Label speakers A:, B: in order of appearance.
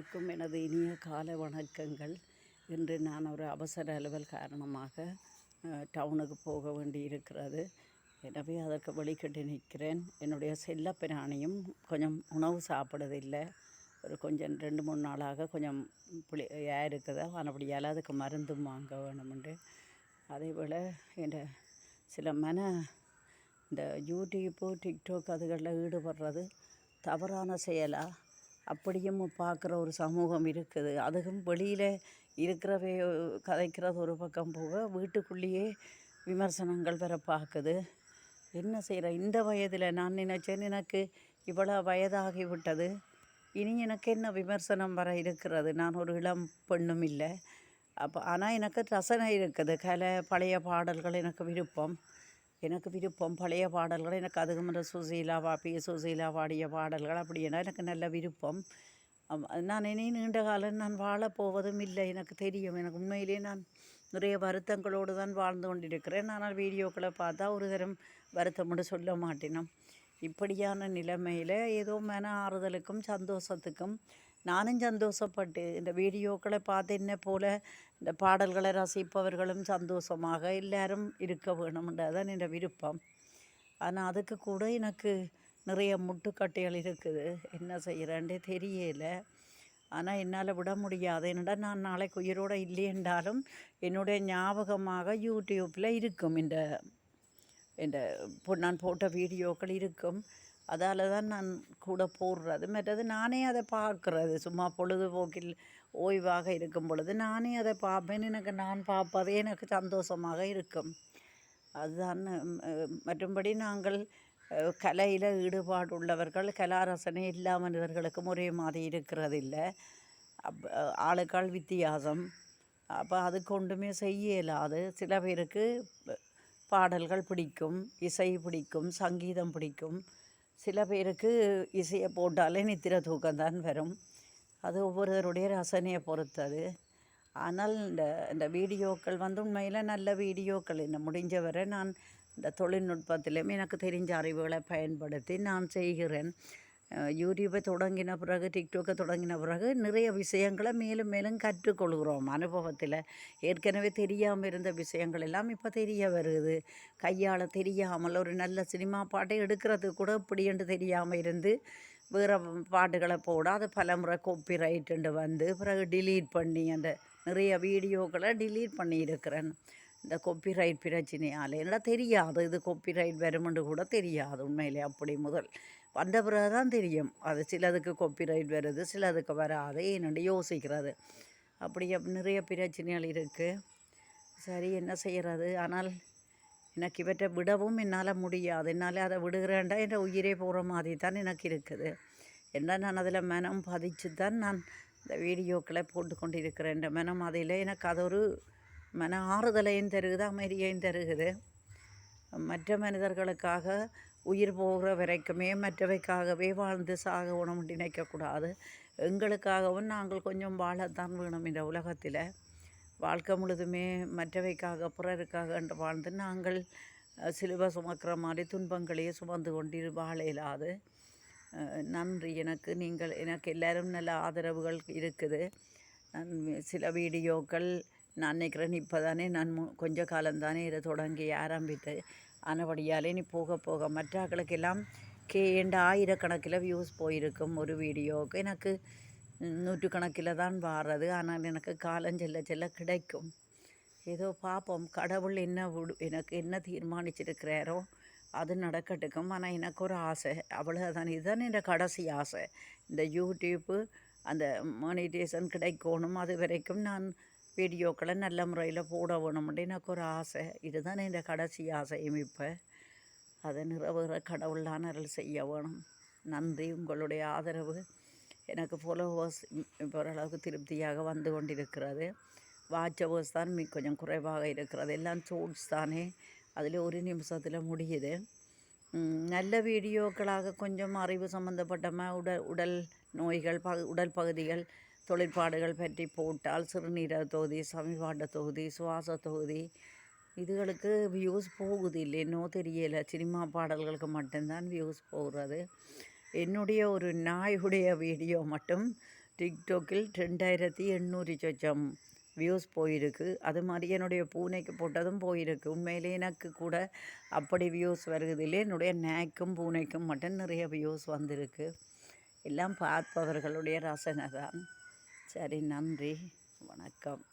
A: அனைவருக்கும் எனது இனிய கால வணக்கங்கள். இன்று நான் ஒரு அவசர அலுவல் காரணமாக டவுனுக்கு போக வேண்டி இருக்கிறது எனவே அதற்கு வழிகட்டி நிற்கிறேன். என்னுடைய செல்லப்பிராணியும் கொஞ்சம் உணவு சாப்பிடுறதில்லை ஒரு கொஞ்சம் ரெண்டு மூணு நாளாக கொஞ்சம் புளி இருக்குதா ஆனபடியால் அதுக்கு மருந்தும் வாங்க வேணுமெண்டு அதே போல் என் சில மன இந்த யூடியூப்பு டிக்டாக் அதுகளில் ஈடுபடுறது தவறான செயலா? அப்படியும் பார்க்குற ஒரு சமூகம் இருக்குது. அதுவும் வெளியில் இருக்கிறவே கதைக்கிறது ஒரு பக்கம் போக வீட்டுக்குள்ளேயே விமர்சனங்கள் வர பார்க்குது. என்ன செய்கிற இந்த வயதில் நான் நினச்சேன் எனக்கு இவ்வளோ வயதாகிவிட்டது. இனி எனக்கு என்ன விமர்சனம் வர இருக்கிறது? நான் ஒரு இளம் பெண்ணும் இல்லை. அப்போ ஆனால் எனக்கு ரசனை இருக்குது. கலை பழைய பாடல்கள் எனக்கு விருப்பம். எனக்கு விருப்பம். பழைய பாடல்கள் எனக்கு அதுக்கு இந்த சுசீலா வா பி. சுசீலா பாடிய பாடல்கள் அப்படின்னா எனக்கு நல்ல விருப்பம். நான் இனி நீண்ட காலம் நான் வாழப்போவதும் இல்லை. எனக்கு தெரியும். எனக்கு உண்மையிலேயே நான் நிறைய வருத்தங்களோடு தான் வாழ்ந்து கொண்டிருக்கிறேன். ஆனால் வீடியோக்களை பார்த்தா ஒரு தரம் வருத்தம்னு சொல்ல மாட்டேனும். இப்படியான நிலைமையில் ஏதோ மன ஆறுதலுக்கும் சந்தோஷத்துக்கும் நானும் சந்தோஷப்பட்டு இந்த வீடியோக்களை பார்த்து என்ன போல் இந்த பாடல்களை ரசிப்பவர்களும் சந்தோஷமாக எல்லாரும் இருக்க வேணும்ன்றதான் என் விருப்பம். ஆனால் அதுக்கு கூட எனக்கு நிறைய முட்டுக்கட்டைகள் இருக்குது. என்ன செய்கிறேன்ட்டு தெரியல. ஆனால் என்னால் விட முடியாது. என்னடா நான் நாளைக்கு உயிரோடு இல்லையென்றாலும் என்னுடைய ஞாபகமாக யூடியூப்பில் இருக்கும். இந்த இந்த நான் போட்ட வீடியோக்கள் இருக்கும். அதால் தான் நான் கூட போடுறது. மற்றது நானே அதை பார்க்குறது. சும்மா பொழுதுபோக்கில் ஓய்வாக இருக்கும் பொழுது நானே அதை பார்ப்பேன். எனக்கு நான் பார்ப்பதே எனக்கு சந்தோஷமாக இருக்கும். அதுதான் மற்றும்படி நாங்கள் கலையில் ஈடுபாடு உள்ளவர்கள் கலாரசனை எல்லா மனிதர்களுக்கும் ஒரே மாதிரி இருக்கிறதில்ல. அப் ஆளுக்கள் வித்தியாசம். அப்போ அதுக்கு ஒன்றுமே செய்ய இயலாது. சில பேருக்கு பாடல்கள் பிடிக்கும் இசை பிடிக்கும் சங்கீதம் பிடிக்கும். சில பேருக்கு இசையை போட்டாலே நித்திர தூக்கம் தான் வரும். அது ஒவ்வொருவருடைய ரசனையை பொறுத்தது. ஆனால் இந்த இந்த வீடியோக்கள் வந்து உண்மையில் நல்ல வீடியோக்கள். என்ன முடிஞ்ச வரை நான் இந்த தொழில்நுட்பத்திலும் எனக்கு தெரிஞ்ச அறிவுகளை பயன்படுத்தி நான் செய்கிறேன். யூடியூப்பை தொடங்கின பிறகு டிக்டாக்கை தொடங்கின பிறகு நிறைய விஷயங்களை மேலும் மேலும் கற்றுக்கொள்கிறோம். அனுபவத்தில் ஏற்கனவே தெரியாமல் இருந்த விஷயங்கள் எல்லாம் இப்போ தெரிய வருது. கையால் தெரியாமல் ஒரு நல்ல சினிமா பாட்டை எடுக்கிறது கூட இப்படின்ட்டு தெரியாமல் இருந்து வேறு பாட்டுகளை போட அது பலமுறை கோப்பி ரைட்டுண்டு வந்து பிறகு டிலீட் பண்ணி அந்த நிறைய வீடியோக்களை டிலீட் பண்ணியிருக்கிறேன் இந்த காப்பி ரைட் பிரச்சனையால். எல்லாம் தெரியாது இது காப்பி ரைட் வருமென்று கூட தெரியாது உண்மையிலே அப்படி முதல். வந்த பிறகு தான் தெரியும். அது சிலதுக்கு காப்பிரைட் வருது சிலதுக்கு வராது. என்னென்று யோசிக்கிறது. அப்படி நிறைய பிரச்சனைகள் இருக்குது சரி என்ன செய்கிறது ஆனால் எனக்கு இவற்றை விடவும் என்னால் முடியாது. என்னால் அதை விடுகிறேன்டா என் உயிரே போகிற மாதிரி தான் எனக்கு இருக்குது. என்ன நான் அதில் மனம் பதிச்சு தான் நான் இந்த வீடியோக்களை போட்டு கொண்டு இருக்கிறேன் இந்த மனம் அதில் எனக்கு அது ஒரு மன ஆறுதலையும் தருகுது அமைதியையும் தருகுது. மற்ற மனிதர்களுக்காக உயிர் போகிற வரைக்குமே மற்றவைக்காகவே வாழ்ந்து சாக உணவு நினைக்கக்கூடாது. எங்களுக்காகவும் நாங்கள் கொஞ்சம் வாழத்தான் வேணும் இந்த உலகத்தில். வாழ்க்கை முழுதுமே மற்றவைக்காக பிறருக்காக என்று வாழ்ந்து நாங்கள் சிலுவை சுமக்கிற மாதிரி துன்பங்களையே சுமந்து கொண்டு வாழ இயலாது நன்றி. எனக்கு நீங்கள் எனக்கு எல்லோரும் நல்ல ஆதரவுகள் இருக்குது. நான் சில வீடியோக்கள் நான் நினைக்கிறேன் இப்போ தானே நான் மு- கொஞ்ச காலம்தானே இதை தொடங்கி ஆரம்பித்து ஆனபடியாலே நீ போக போக மற்றாக்களுக்கெல்லாம் கே என்ற ஆயிரக்கணக்கில் வியூஸ் போயிருக்கும் ஒரு வீடியோவுக்கு. எனக்கு நூற்றுக்கணக்கில் தான் வாரது. ஆனால் எனக்கு காலம் செல்ல செல்ல கிடைக்கும். ஏதோ பார்ப்போம். கடவுள் என்ன விடு எனக்கு என்ன தீர்மானிச்சிருக்கிறாரோ அது நடக்கட்டுக்கும். ஆனால் எனக்கு ஒரு ஆசை. அவ்வளோதான் இதுதான் என் கடைசி ஆசை. இந்த யூடியூப்பு அந்த மானிட்டேஷன் கிடைக்கணும். அது வரைக்கும் நான் வீடியோக்களை நல்ல முறையில் போட வேணும்னு எனக்கு ஒரு ஆசை. இதுதான் என் கடைசி ஆசையும் இப்போ. அதை நிறைவேற கடவுளான அருள் செய்ய வேணும். நன்றி. உங்களுடைய ஆதரவு எனக்கு ஃபாலோவர்ஸ் இப்போ ஓரளவுக்கு திருப்தியாக வந்து கொண்டிருக்கிறது. வாட்சவர்ஸ் தான் மி கொஞ்சம் குறைவாக இருக்கிறது. எல்லாம் ஷோர்ட்ஸ் தானே. அதில் ஒரு நிமிஷத்தில் முடியுது. நல்ல வீடியோக்களாக கொஞ்சம் அறிவு சம்மந்தப்பட்டமாக உடல் உடல் நோய்கள் ப உடல் பகுதிகள் தொழிற்பாடுகள் பற்றி போட்டால் சிறுநீரக தொகுதி சமிபாட்ட தொகுதி சுவாச தொகுதி. இதுகளுக்கு வியூஸ் போகுது இல்லைன்னோ தெரியலை. சினிமா பாடல்களுக்கு மட்டும்தான் வியூஸ் போகிறது. என்னுடைய ஒரு நாயுடைய வீடியோ மட்டும் டிக்டாக்கில் ரெண்டாயிரத்தி எண்ணூறு சொச்சம் வியூஸ் போயிருக்கு. அது மாதிரி என்னுடைய பூனைக்கு போட்டதும் போயிருக்கு. உண்மையிலே எனக்கு கூட அப்படி வியூஸ் வருவதில்லை. என்னுடைய நேக்கும் பூனைக்கும் மட்டும் நிறைய வியூஸ் வந்திருக்கு. எல்லாம் பார்ப்பவர்களுடைய ரசனை தான் சரி நன்றி. வணக்கம்.